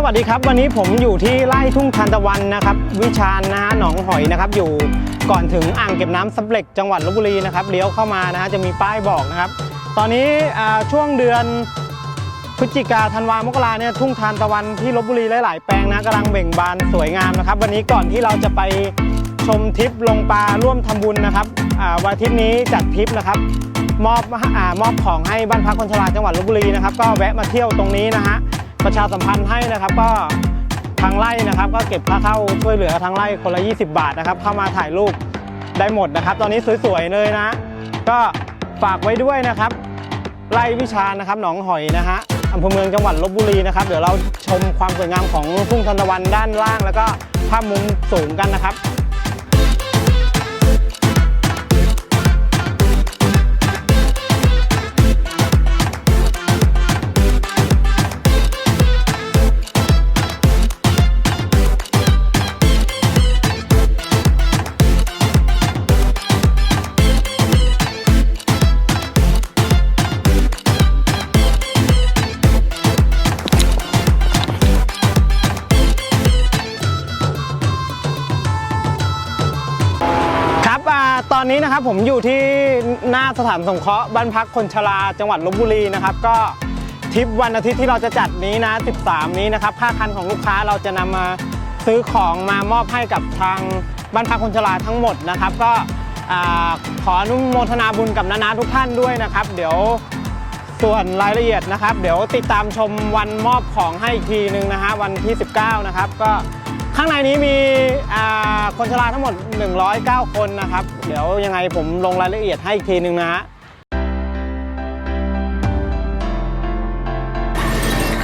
สวัสดีครับ วันนี้ผมอยู่ที่ไร่ทุ่งทานตะวันนะครับ วิชาญนะฮะหนองหอยนะครับ อยู่ก่อนถึงอ่างเก็บน้ำสำเร็จจังหวัดลบบุรีนะครับเลี้ยวเข้ามานะฮะจะมีป้ายบอกนะครับ ตอนนี้ช่วงเดือนพฤศจิกาธันวามกราเนี่ยทุ่งทานตะวันที่ลบบุรีหลาย ๆ แปลงนะกำลังเบ่งบานสวยงามนะครับ วันนี้ก่อนที่เราจะไปชมทริปลงปลาร่วมทำบุญนะครับวันอาทิตย์นี้จัดทริปนะครับมอบอมอบของให้บ้านพักคนชราจังหวัดลบบุรีนะครับ ก็แวะมาเที่ยวตรงนี้นะฮะ ประชาสัมพันธ์ให้นะครับก็ทางไร่นะครับก็เก็บค่าเข้าช่วยเหลือทางไร่คนละ 20 บาทนะครับ เข้ามาถ่ายรูปได้หมดนะครับ ตอนนี้สวยๆเลยนะ ก็ฝากไว้ด้วยนะครับ ไร่วิชานะครับหนองหอยนะฮะอำเภอเมืองจังหวัดลบบุรีนะครับ เดี๋ยวเราชมความสวยงามของทุ่งทานตะวันด้านล่าง แล้วก็ภาพมุมสูงกันนะครับครับ อ่าตอนนี้นะครับผมอยู่ที่หน้าสถานสงเคราะห์บ้านพักคนชราจังหวัดลบบุรีนะครับ ก็ทริปวันอาทิตย์ที่เราจะจัดนี้นะ 13 นี้นะครับค่าคันของลูกค้าเราจะนำมาซื้อของมามอบให้กับทางบ้านพักคนชราทั้งหมดนะครับ ก็ขออนุโมทนาบุญกับนานาทุกท่านด้วยนะครับ เดี๋ยวส่วนรายละเอียดนะครับ เดี๋ยวติดตามชมวันมอบของให้อีกทีหนึ่งนะฮะวันที่ 19 นะครับ ก็ ข้างในนี้มีคนชราทั้งหมด 109 คนนะครับ เดี๋ยวยังไงผมลงรายละเอียดให้อีกทีหนึ่งนะฮะ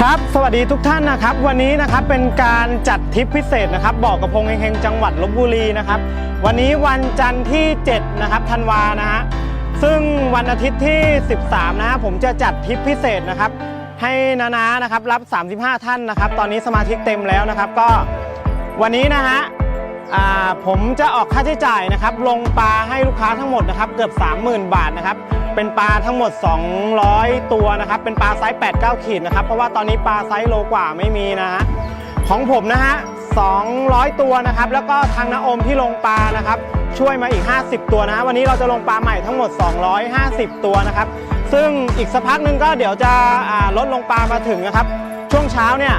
ครับสวัสดีทุกท่านนะครับ วันนี้นะครับเป็นการจัดทริปพิเศษนะครับบอกกระพงเฮงๆจังหวัดลบบุรีนะครับ วันนี้วันจันทร์ที่ 7 นะครับธันวานะฮะซึ่งวันอาทิตย์ที่ 13 นะฮะผมจะจัดทริปพิเศษนะครับ ให้นานานะครับรับ 35 ท่านนะครับ ตอนนี้สมาชิกเต็มแล้วนะครับ ก็ วันนี้นะฮะผมจะออกค่าใช้จ่ายนะครับ ลงปลาให้ลูกค้าทั้งหมดนะครับ เกือบ 30,000 บาทนะครับ เป็นปลาทั้งหมด 200 ตัวนะครับ เป็นปลาไซส์ 8-9 ขีดนะครับ เพราะว่าตอนนี้ปลาไซส์โลกว่าไม่มีนะฮะ ของผมนะฮะ 200 ตัวนะครับ แล้วก็ทางนาอมที่ลงปลานะครับ ช่วยมาอีก 50 ตัวนะฮะวันนี้เราจะลงปลาใหม่ทั้งหมด 250 ตัวนะครับ ซึ่งอีกสักพักนึงก็เดี๋ยวจะลดลงปลามาถึงนะครับ ช่วงเช้าเนี่ย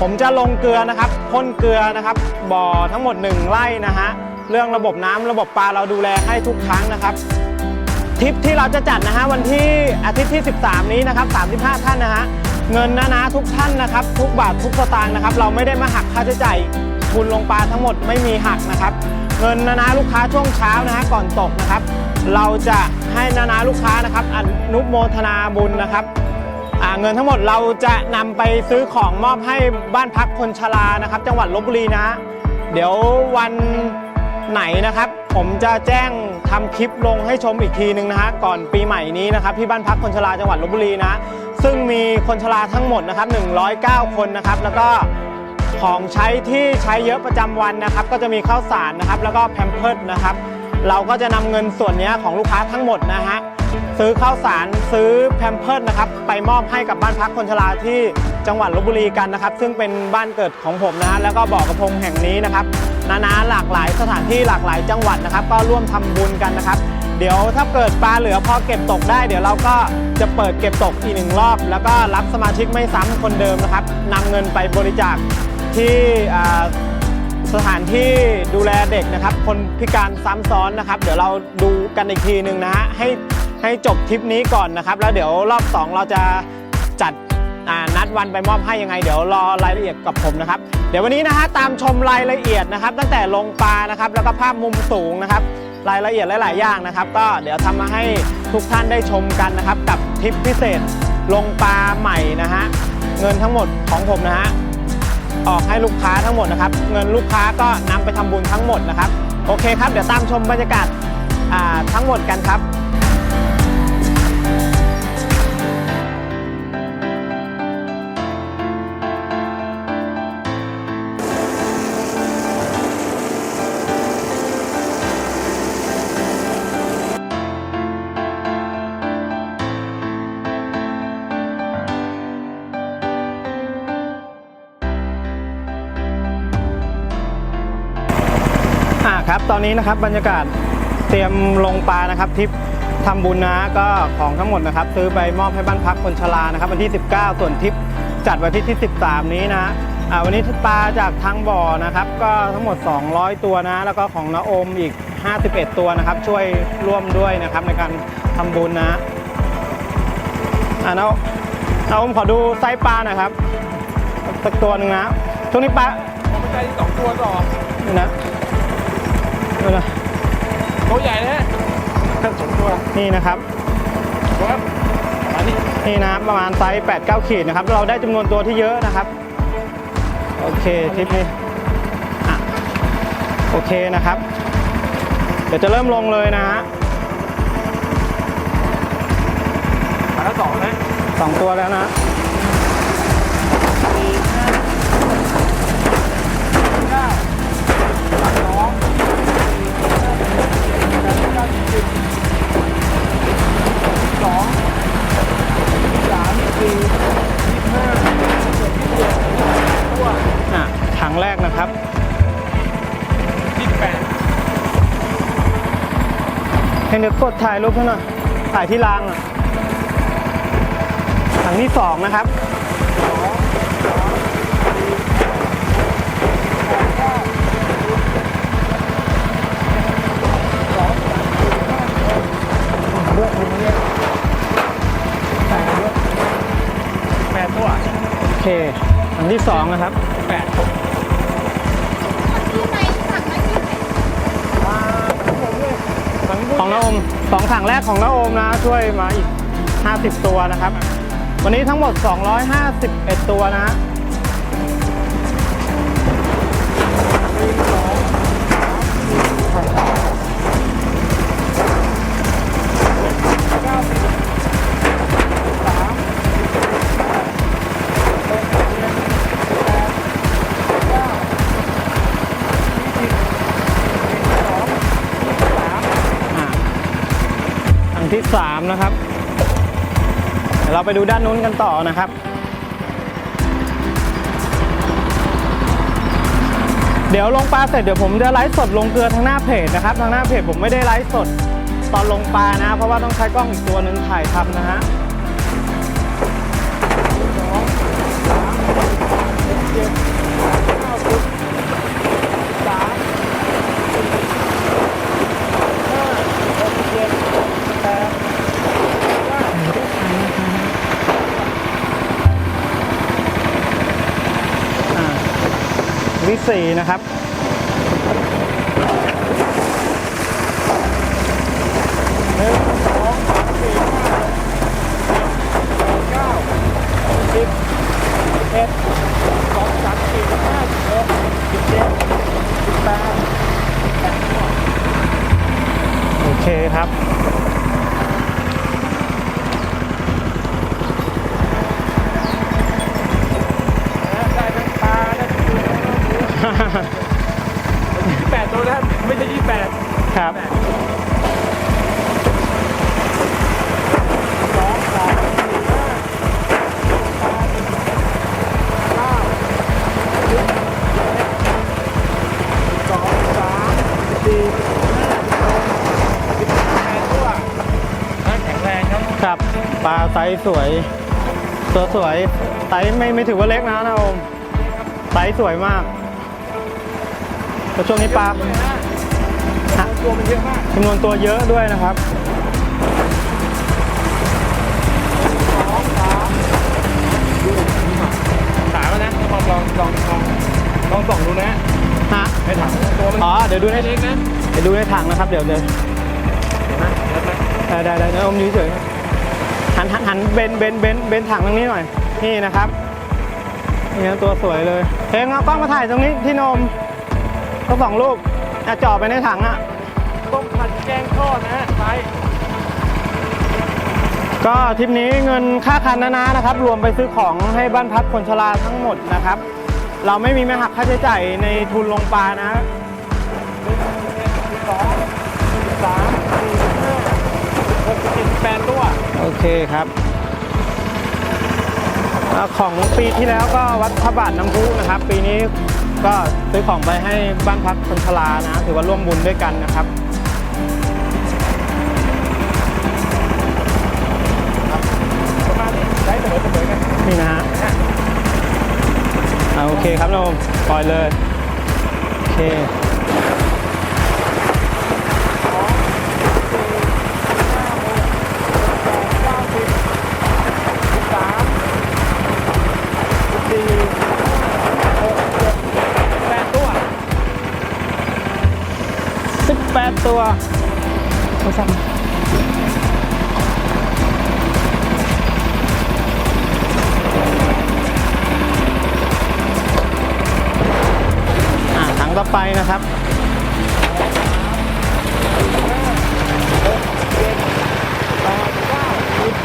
ผมจะลงเกลือนะครับพ่นเกลือนะครับ บ่อทั้งหมด 1ไร่นะฮะเรื่องระบบน้ำระบบปลาเราดูแลให้ทุกครั้งนะครับทริปที่เราจะจัดนะฮะวันที่อาทิตย์ที่ 13 นี้นะครับ35 ท่านนะฮะเงินนะนะทุกท่านนะครับ ทุกบาททุกสตางค์นะครับ เราไม่ได้มาหักค่าใช้จ่ายทุนลงปลาทั้งหมดไม่มีหักนะครับ เงินนะนะลูกค้าช่วงเช้านะฮะก่อนตกนะครับ เราจะให้นะนะลูกค้านะครับอนุโมทนาบุญนะครับ เงินทั้งหมดเราจะนำไปซื้อของมอบให้บ้านพักคนชรานะครับ จังหวัดลบบุรีนะ เดี๋ยววันไหนนะครับ ผมจะแจ้งทำคลิปลงให้ชมอีกทีหนึ่งนะฮะก่อนปีใหม่นี้นะครับที่บ้านพักคนชราจังหวัดลบบุรีนะ ซึ่งมีคนชราทั้งหมดนะครับ109 คนนะครับ แล้วก็ของใช้ที่ใช้เยอะประจำวันนะครับ ก็จะมีข้าวสารนะครับ แล้วก็แพมเพิร์ดนะครับ เราก็จะนำเงินส่วนนี้ของลูกค้าทั้งหมดนะฮะ ซื้อข้าวสารซื้อแพมเพิร์ดนะครับไปมอบให้กับบ้านพักคนชราที่จังหวัดลบบุรีกันนะครับ ซึ่งเป็นบ้านเกิดของผมนะฮะแล้วก็บ่อกระพงแห่งนี้นะครับ นานาหลากหลายสถานที่หลากหลายจังหวัดนะครับ ก็ร่วมทำบุญกันนะครับ เดี๋ยวถ้าเกิดปลาเหลือพอเก็บตกได้ เดี๋ยวเราก็จะเปิดเก็บตกอีกหนึ่งรอบ แล้วก็รับสมาชิกไม่ซ้ำคนเดิมนะครับนำเงินไปบริจาคที่สถานที่ดูแลเด็กนะครับ คนพิการซ้ำซ้อนนะครับ เดี๋ยวเราดูกันอีกทีหนึ่งนะฮะให้ ให้จบทริปนี้ก่อนนะครับ แล้วเดี๋ยวรอบ 2 เราจะจัดนัดวันไปมอบให้ยังไง เดี๋ยวรอรายละเอียดกับผมนะครับ เดี๋ยววันนี้นะฮะตามชมรายละเอียดนะครับ ตั้งแต่ลงปลานะครับแล้วก็ภาพมุมสูงนะครับ รายละเอียดหลาย ๆ อย่างนะครับ ก็เดี๋ยวทำมาให้ทุกท่านได้ชมกันนะครับ กับทริปพิเศษลงปลาใหม่นะฮะเงินทั้งหมดของผมนะฮะออกให้ลูกค้าทั้งหมดนะครับ เงินลูกค้าก็นำไปทำบุญทั้งหมดนะครับ โอเคครับ เดี๋ยวตามชมบรรยากาศทั้งหมดกันครับ ตอนนี้นะครับบรรยากาศเตรียมลงปลานะครับทริปทำบุญนะก็ของทั้งหมดนะครับ ซื้อไปมอบให้บ้านพักคนชรานะครับ วันที่ 19 ส่วนทริปจัดวันที่ที่ 13 นี้นะอ่าวันนี้ปลาจากทางบ่อนะครับ ก็ทั้งหมด 200 ตัวนะ แล้วก็ของนาโอมอีก 51 ตัวนะครับ ช่วยร่วมด้วยนะครับในการทำบุญนะอ่านานาโอมขอดูไซส์ปลาหน่อยครับสักตัวหนึ่งนะช่วงนี้ปลาผมไม่ใจที่สองตัวต่อนี่นะนี่นะ ตัวใหญ่นะฮะสองตัว นี่นะครับครับอันนี้นี่นะประมาณไซส์8 9ขีดนะครับ เราได้จำนวนตัวที่เยอะนะครับ โอเคทริปนี้อะโอเคนะครับ เดี๋ยวจะเริ่มลงเลยนะฮะขาละสองนะสองตัวแล้วนะ ดถ่ายรูปให้หน่อย ถ่ายที่รางอะถังที่สองนะครับ แปดตัวโอเคถังที่สองนะครับ แปดที่ไหนสั่งมาที่ไหน ของน้าโอมสองถังแรกของน้าโอมนะช่วยมาอีก 50 ตัวนะครับ วันนี้ทั้งหมด 251 ตัวนะฮะอะ ที่ 3 นะครับเดี๋ยวเราไปดูด้านนู้นกันต่อนะครับเดี๋ยวลงปลาเสร็จเดี๋ยวผมจะไลฟ์สดลงเกลือทางหน้าเพจนะครับทางหน้าเพจผมไม่ได้ไลฟ์สดตอนลงปลานะ เพราะว่าต้องใช้กล้องอีกตัวหนึ่งถ่ายทำนะฮะ 4 นะครับ โอเคครับ ไม่ใช่ยี่แปดครับสองสามสี่ห้าแปดเก้าสิบสองสามสี่ห้าสิบแปดตัวนะแข็งแรงครับครับปลาไซส์สวยตัวสวยไซส์ไม่ไม่ถือว่าเล็กนะนะโอมไซส์สวยมากแต่ช่วงนี้ปลา ฮะตัวมันเยอะมากจำนวนตัวเยอะด้วยนะครับสองสามสามแล้วนะลองลองลองลองลองส่องดูนะฮะในถังตัวมันอ๋อเดี๋ยวดูในเล็กนะเดี๋ยวดูในถังนะครับ เดี๋ยวเดี๋ยวนะเล็กนะได้ได้ได้นะอมอยืเฉยๆหันหันหันเบนเบนเบนเบนถังตรงนี้หน่อยนี่นะครับนี่นะตัวสวยเลยเฮ้ยเอากล้องมาถ่ายตรงนี้ที่นมก็สองรูป อะจ่อไปในถังอะ ต้มผัดแกงทอดนะไปก็ทริปนี้เงินค่าคันนานานะครับ รวมไปซื้อของให้บ้านพักคนชราทั้งหมดนะครับ เราไม่มีแม่หักค่าใช้จ่ายในทุนลงปลานะสองสามสี่ห้าหกเจ็ดแปดตัวโอเคครับอ่าของปีที่แล้วก็วัดพระบาทน้ำพุนะครับ ปีนี้ ก็ซื้อของไปให้บ้านพักคนชรานะ ถือว่าร่วมบุญด้วยกันนะครับประมาณนี้ใช้เสมอเสมอกันนี่นะฮะอ่าโอเคครับน้องปล่อยเลย โอเค ต่อไปนะครับ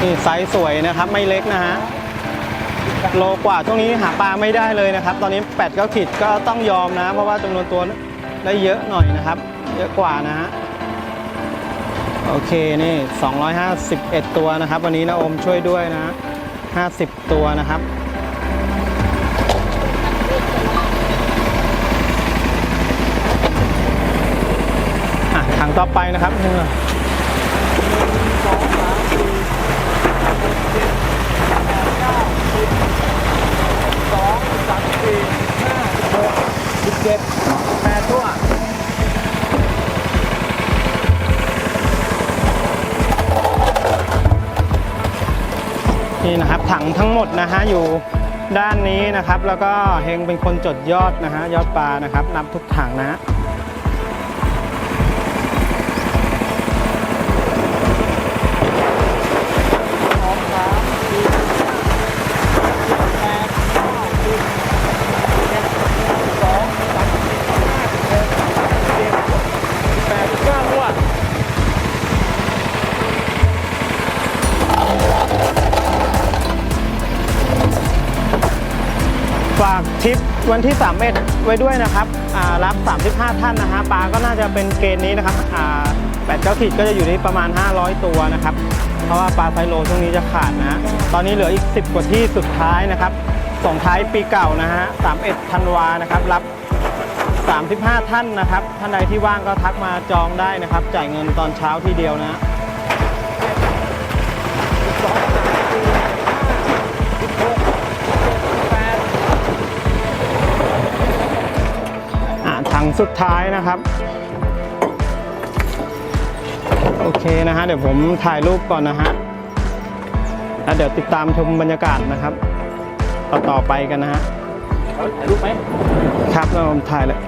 นี่ไซส์สวยนะครับไม่เล็กนะฮะโลกว่าช่วงนี้หาปลาไม่ได้เลยนะครับ ตอนนี้8ปดก็ขีดก็ต้องยอมนะ เพราะว่าจำนวนตัวได้เยอะหน่อยนะครับ เยอะกว่านะฮะโอเคนี่ 251 ตัวนะครับ วันนี้นะอมช่วยด้วยนะ 50 ตัวนะครับ ถังต่อไปนะครับหนี่เลยสองสามสี่ห้าหกเจ็ดแปดเก้าสิบสองสามสี่ห้าหกสิบเจ็ดแปดตัวนี่นะครับถังทั้งหมดนะฮะอยู่ด้านนี้นะครับ แล้วก็เฮงเป็นคนจดยอดนะฮะยอดปลานะครับนับทุกถังนะ ฝากทิปวันที่3เอ็ดไว้ด้วยนะครับอ่ารับ 35 ท่านนะฮะปลาก็น่าจะเป็นเกณฑ์นี้นะครับอ่าแปดเก้าขีดก็จะอยู่ที่ประมาณ 500 ตัวนะครับ เพราะว่าปลาไซโลช่วงนี้จะขาดนะฮะตอนนี้เหลืออีก 10 กว่าที่สุดท้ายนะครับ ส่งท้ายปีเก่านะฮะ31ธันวานะครับ รับ 35 ท่านนะครับ ท่านใดที่ว่างก็ทักมาจองได้นะครับ จ่ายเงินตอนเช้าทีเดียวนะ งสุดท้ายนะครับ โอเคนะฮะเดี๋ยวผมถ่ายรูปก่อนนะฮะแล้วเดี๋ยวติดตามชมบรรยากาศนะครับ ต่อต่อไปกันนะฮะถ่ายรูปไหมครับเราถ่ายเลย